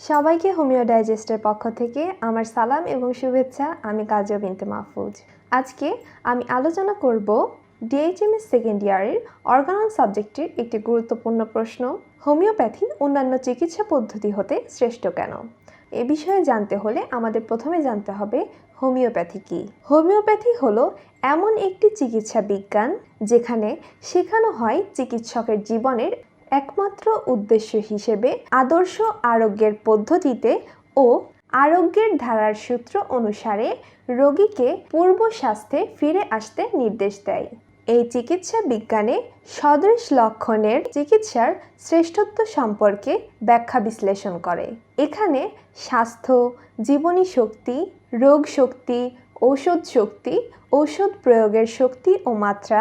সবাইকে হোমিও ডাইজেস্টের পক্ষ থেকে আমার সালাম এবং শুভেচ্ছা, আমি কাজা বিনতে মাহফুজ। আজকে আমি আলোচনা করব ডিএইচএমএস সেকেন্ড ইয়ারের অর্গানন সাবজেক্টের একটি গুরুত্বপূর্ণ প্রশ্ন, হোমিওপ্যাথি অন্যান্য চিকিৎসা পদ্ধতি হতে শ্রেষ্ঠ কেন? এ বিষয়ে জানতে হলে আমাদের প্রথমে জানতে হবে হোমিওপ্যাথি কী। হোমিওপ্যাথি হলো এমন একটি চিকিৎসা বিজ্ঞান যেখানে শেখানো হয় চিকিৎসকের জীবনের একমাত্র উদ্দেশ্য হিসেবে আদর্শ আরোগ্যের পদ্ধতিতে ও আরোগ্যের ধারার সূত্র অনুসারে রোগীকে পূর্ব স্বাস্থ্যে ফিরে আসতে নির্দেশ দেয়। এই চিকিৎসা বিজ্ঞানে সদৃশ লক্ষণের চিকিৎসার শ্রেষ্ঠত্ব সম্পর্কে ব্যাখ্যা বিশ্লেষণ করে। এখানে স্বাস্থ্য, জীবনী শক্তি, রোগ শক্তি, ঔষধ শক্তি, ঔষধ প্রয়োগের শক্তি ও মাত্রা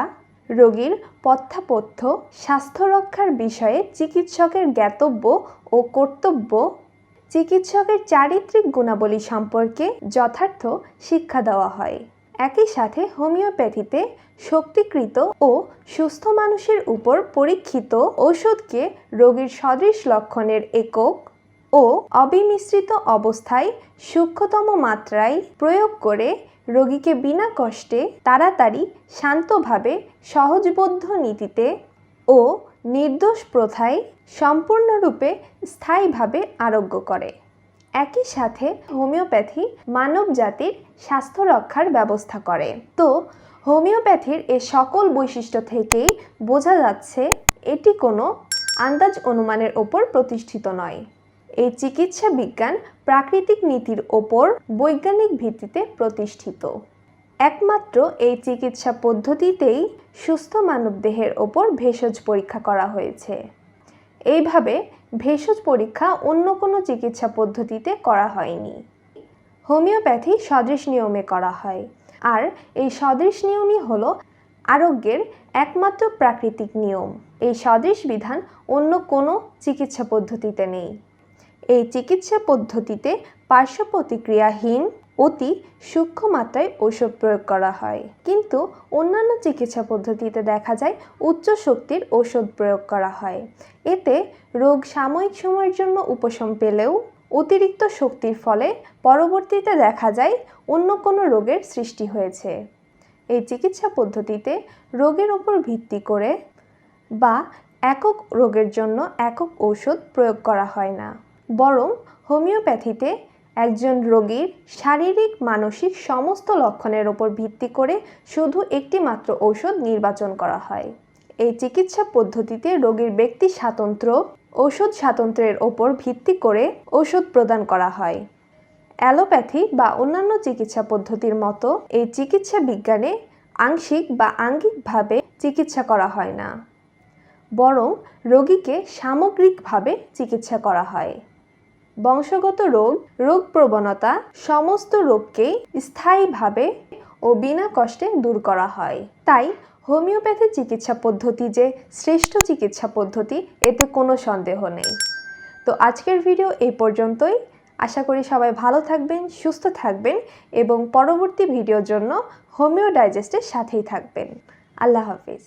রোগীর পথ্যাপথ্য স্বাস্থ্য রক্ষার বিষয়ে চিকিৎসকের জ্ঞাতব্য ও কর্তব্য, চিকিৎসকের চারিত্রিক গুণাবলী সম্পর্কে যথার্থ শিক্ষা দেওয়া হয়। একই সাথে হোমিওপ্যাথিতে শক্তিকৃত ও সুস্থ মানুষের উপর পরীক্ষিত ওষুধকে রোগীর সদৃশ লক্ষণের একক ও অবিমিশ্রিত অবস্থায় সূক্ষ্মতম মাত্রায় প্রয়োগ করে রোগীকে বিনা কষ্টে তাড়াতাড়ি শান্তভাবে সহজবোধ্য নীতিতে ও নির্দোষ প্রথায় সম্পূর্ণরূপে স্থায়ীভাবে আরোগ্য করে। একই সাথে হোমিওপ্যাথি মানব জাতির স্বাস্থ্য রক্ষার ব্যবস্থা করে। তো হোমিওপ্যাথির এ সকল বৈশিষ্ট্য থেকেই বোঝা যাচ্ছে এটি কোনো আন্দাজ অনুমানের ওপর প্রতিষ্ঠিত নয়। এই চিকিৎসা বিজ্ঞান প্রাকৃতিক নীতির ওপর বৈজ্ঞানিক ভিত্তিতে প্রতিষ্ঠিত। একমাত্র এই চিকিৎসা পদ্ধতিতেই সুস্থ মানবদেহের ওপর ভেষজ পরীক্ষা করা হয়েছে। এইভাবে ভেষজ পরীক্ষা অন্য কোনো চিকিৎসা পদ্ধতিতে করা হয়নি। হোমিওপ্যাথি সদৃশ নিয়মে করা হয়। আর এই সদৃশ নিয়মই হলো আরোগ্যের একমাত্র প্রাকৃতিক নিয়ম। এই সদৃশ বিধান অন্য কোনো চিকিৎসা পদ্ধতিতে নেই। এই চিকিৎসা পদ্ধতিতে পার্শ্ব প্রতিক্রিয়াহীন অতি সূক্ষ্ম মাত্রায় ঔষধ প্রয়োগ করা হয়। কিন্তু অন্যান্য চিকিৎসা পদ্ধতিতে দেখা যায় উচ্চ শক্তির ঔষধ প্রয়োগ করা হয়। এতে রোগ সাময়িক সময়ের জন্য উপশম পেলেও অতিরিক্ত শক্তির ফলে পরবর্তীতে দেখা যায় অন্য কোনো রোগের সৃষ্টি হয়েছে। এই চিকিৎসা পদ্ধতিতে রোগের ওপর ভিত্তি করে বা একক রোগের জন্য একক ঔষধ প্রয়োগ করা হয় না। বরং হোমিওপ্যাথিতে একজন রোগীর শারীরিক, মানসিক সমস্ত লক্ষণের ওপর ভিত্তি করে শুধু একটি মাত্র ঔষধ নির্বাচন করা হয়। এই চিকিৎসা পদ্ধতিতে রোগীর ব্যক্তি স্বাতন্ত্র্য ঔষধ স্বাতন্ত্র্যের ওপর ভিত্তি করে ঔষধ প্রদান করা হয়। অ্যালোপ্যাথি বা অন্যান্য চিকিৎসা পদ্ধতির মতো এই চিকিৎসা বিজ্ঞানে আংশিক বা আঙ্গিকভাবে চিকিৎসা করা হয় না। বরং রোগীকে সামগ্রিকভাবে চিকিৎসা করা হয়। বংশগত রোগ রোগ প্রবণতা, সমস্ত রোগকেই স্থায়ীভাবে ও বিনা কষ্টে দূর করা হয়। তাই হোমিওপ্যাথি চিকিৎসা পদ্ধতি যে শ্রেষ্ঠ চিকিৎসা পদ্ধতি, এতে কোনো সন্দেহ নেই। তো আজকের ভিডিও এই পর্যন্তই। আশা করি সবাই ভালো থাকবেন, সুস্থ থাকবেন এবং পরবর্তী ভিডিওর জন্য হোমিও ডাইজেস্টের সাথেই থাকবেন। আল্লাহ হাফিজ।